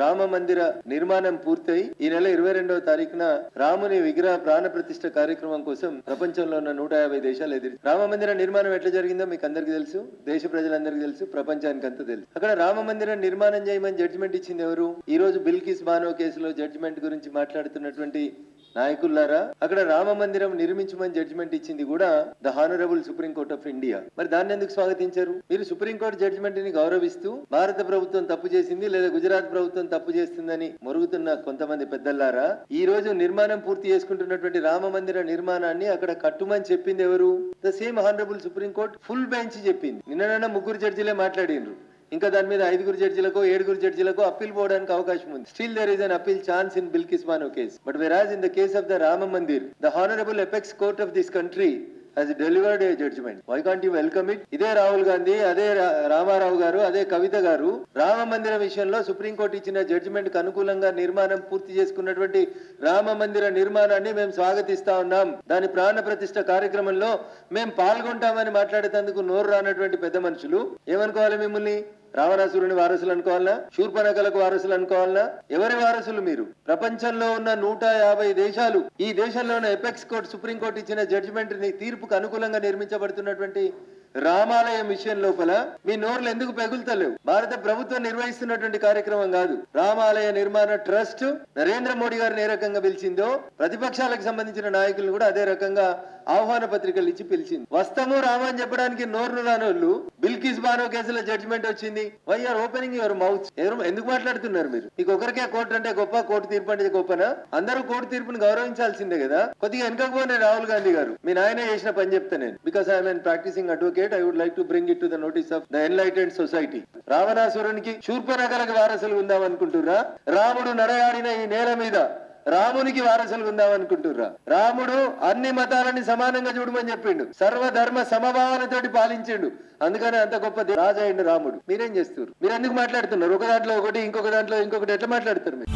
రామ మందిర నిర్మాణం పూర్తయి ఈ నెల ఇరవై రెండవ తారీఖున రాముని విగ్రహ ప్రాణ ప్రతిష్ఠ కార్యక్రమం కోసం ప్రపంచంలో ఉన్న నూట యాభై దేశాలు ఎదురు రామ మందిర నిర్మాణం ఎట్లా జరిగిందో మీకు అందరికీ తెలుసు దేశ ప్రజలందరికీ తెలుసు ప్రపంచానికి అంతా తెలుసు. అక్కడ రామ మందిరం నిర్మాణం చేయమని జడ్జిమెంట్ ఇచ్చింది ఎవరు? ఈ రోజు బిల్కిస్ బానో కేసులో జడ్జిమెంట్ గురించి మాట్లాడుతున్నటువంటి నాయకులారా అక్కడ రామ మందిరం నిర్మించమని జడ్జిమెంట్ ఇచ్చింది కూడా the honourable supreme court of India మరి దాన్ని ఎందుకు స్వాగతించారు? మీరు సుప్రీం కోర్టు జడ్జిమెంట్ని గౌరవిస్తూ భారత ప్రభుత్వం తప్పు చేసింది లేదా గుజరాత్ ప్రభుత్వం తప్పు చేస్తుందని మొరుగుతున్న కొంతమంది పెద్దల్లారా ఈ రోజు నిర్మాణం పూర్తి చేసుకుంటున్నటువంటి రామ మందిర నిర్మాణాన్ని అక్కడ కట్టుమని చెప్పింది ఎవరు? The same honourable supreme court full bench చెప్పింది. నిన్న ముగ్గురు జడ్జిలే మాట్లాడినరు ఇంకా దాని మీద ఐదుగురు జడ్జిలకు ఏడుగురు జడ్జిలకు అప్పీల్ పోవడానికి అవకాశం ఉంది. Still there is an appeal chance in Bilkis Bano case but whereas in the case of the Rama Mandir the honourable apex court of this country has delivered a judgment. Why can't you welcome it? ఇదే రాహుల్ గాంధీ అదే రా- రామారావు గారు అదే కవిత గారు రామ మందిర విషయంలో supreme court ఇచ్చిన జడ్జిమెంట్కు అనుకూలంగా నిర్మాణం పూర్తి చేసుకున్నటువంటి రామ మందిర నిర్మాణాన్ని మేము స్వాగతిస్తా ఉన్నాం దాని ప్రాణ ప్రతిష్ట కార్యక్రమంలో మేము పాల్గొంటామని మాట్లాడేందుకు నోరు రానటువంటి పెద్ద మనుషులు ఏమనుకోవాలి మిమ్మల్ని రావణాసురుని వారసులు అనుకోవాలనా శూర్పనకలకు వారసులు అనుకోవాలనా ఎవరి వారసులు మీరు? ప్రపంచంలో ఉన్న నూట యాభై దేశాలు ఈ దేశంలో ఉన్న ఎపెక్స్ కోర్ట్ సుప్రీం కోర్టు ఇచ్చిన జడ్జిమెంట్ని తీర్పుకు అనుకూలంగా నిర్మించబడుతున్నటువంటి రామాలయం విషయం లోపల మీ నోర్లు ఎందుకు పెగులుతలేవు? భారత ప్రభుత్వం నిర్వహిస్తున్నటువంటి కార్యక్రమం కాదు. రామాలయ నిర్మాణ ట్రస్ట్ నరేంద్ర మోడీ గారిని ఏ రకంగా పిలిచిందో ప్రతిపక్షాలకు సంబంధించిన నాయకులు కూడా అదే రకంగా ఆహ్వాన పత్రికలు ఇచ్చి పిలిచింది. వస్తాము రామా అని చెప్పడానికి నోరు రానోళ్ళు బిల్కిస్ బానో కేసులో జడ్జిమెంట్ వచ్చింది. Why are opening your mouth ఎందుకు మాట్లాడుతున్నారు మీరు? మీకు ఒకరికే కోర్టు అంటే గొప్ప కోర్టు తీర్పు అంటే గొప్పనా? అందరూ కోర్టు తీర్పుని గౌరవించాల్సిందే కదా? కొద్దిగా వెనకపోయిన రాహుల్ గాంధీ గారు. మీ నాయన చేసిన పని చెప్తా నేను. Because I'm practising advocate I would like to bring it to the notice of the enlightened society రావణాసురునికి శూర్పనగలకు వారసులు ఉందాం రాముడు నడయాడిన ఈ నేల మీద రామునికి వారసులు ఉందామనుకుంటుర్రా. రాముడు అన్ని మతాలని సమానంగా చూడమని చెప్పిండు. సర్వధర్మ సమభావనతోటి పాలించిండు. అందుకనే అంత గొప్ప రాజు అయిండు రాముడు. మీరేం చేస్తున్నారు మీరు ఎందుకు మాట్లాడుతున్నారు? ఒక దాంట్లో ఒకటి ఇంకొక దాంట్లో ఇంకొకటి ఎట్లా మాట్లాడుతున్నారు మీరు?